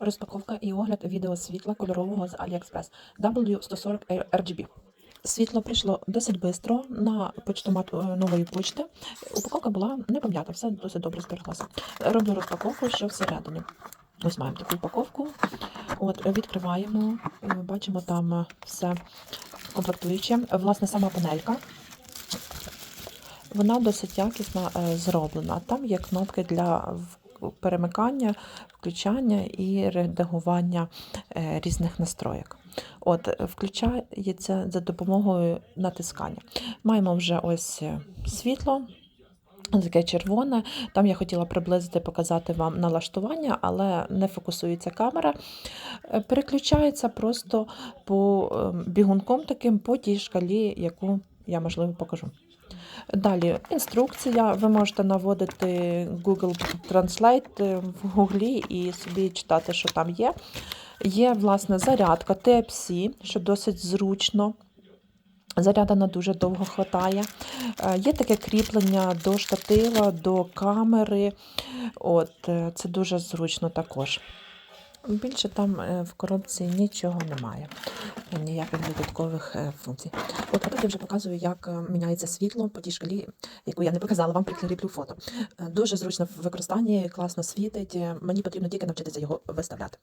Розпаковка і огляд відео світла кольорового з AliExpress W140 RGB. Світло прийшло досить швидко на почтомат е, нової почти. Упаковка була не пом'ята, все досить добре збереглося. Роблю розпаковку, що всередині. Ось маємо таку упаковку. От, відкриваємо, е, бачимо там все комплектуюче. Власне, сама панелька. Вона досить якісно е, зроблена. Там є кнопки для перемикання, включання і редагування е, різних настроєк. От, е, включається за допомогою натискання. Маємо вже ось е, світло. Таке червоне. Там я хотіла приблизити, показати вам налаштування, але не фокусується камера. Переключається просто по е, бігунком таким по тій шкалі, яку я можливо покажу. Далі інструкція. Ви можете наводити Google Translate в Гуглі і собі читати, що там є. Є, власне, зарядка Type-C, що досить зручно. Зарядана дуже довго хватає. Е, Є таке кріплення до штатива, до камери. От, е, це дуже зручно також. Більше там е, в коробці нічого немає, ніяких додаткових е, функцій. От, а тут я вже показую, як е, міняється світло по тій шкалі, яку я не показала, вам прикріплю фото. Дуже зручно в використанні, класно світить. Мені потрібно тільки навчитися його виставляти.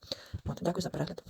От, дякую за перегляд.